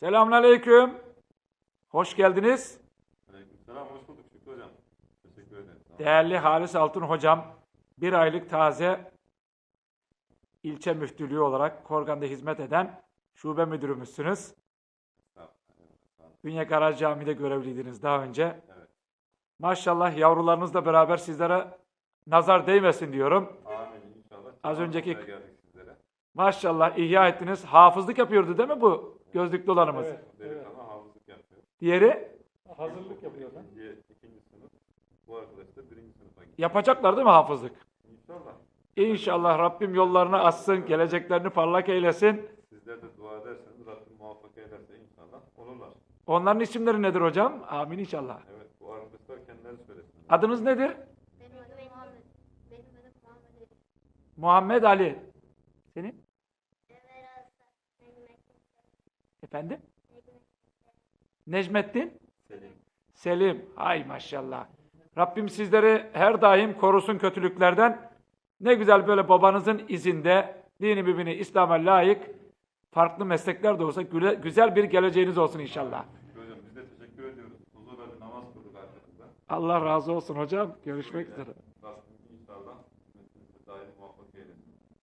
Selamünaleyküm. Hoş geldiniz. Aleykümselam, hoş bulduk Şükrü Hocam. Teşekkür ederim. Değerli Halis Altun hocam, bir aylık taze ilçe müftülüğü olarak Korgan'da hizmet eden şube müdürümüzsünüz. Bünye Garaj Camii'de görevliydiniz daha önce. Evet. Maşallah yavrularınızla beraber sizlere nazar değmesin diyorum. Amin inşallah. Az önceki-. Maşallah ihya ettiniz. Hafızlık yapıyordu değil mi bu gözlüklü olanımız? Evet. Delikanlı hafızlık yapıyor. Diğeri Hazırlık yapıyor lan. İkinci, ikinci sınıf. Bu arkadaş da birinci sınıfa gidiyor. yapacaklar değil mi hafızlık? İnşallah. İnşallah Rabbim yollarını açsın, geleceklerini parlak eylesin. Sizler de dua ederseniz Rabbim muvaffak ederse inşallah olurlar. Onların isimleri nedir hocam? Amin inşallah. Evet bu arkadaşlar kendileri söylesin. Adınız nedir? Benim adım Muhammed. Benim adım Muhammed Ali. Muhammed Ali. Senin? Efendim? Necmet. Necmettin? Selim. Selim. Hay maşallah. Rabbim sizleri her daim korusun kötülüklerden. Ne güzel böyle babanızın izinde dini mübini İslam'a layık farklı meslekler de olsa güle- güzel bir geleceğiniz olsun inşallah. Hocam biz de teşekkür ediyoruz. Huzurla bir namaz kıldık arkamızda. Allah razı olsun hocam. Görüşmek üzere.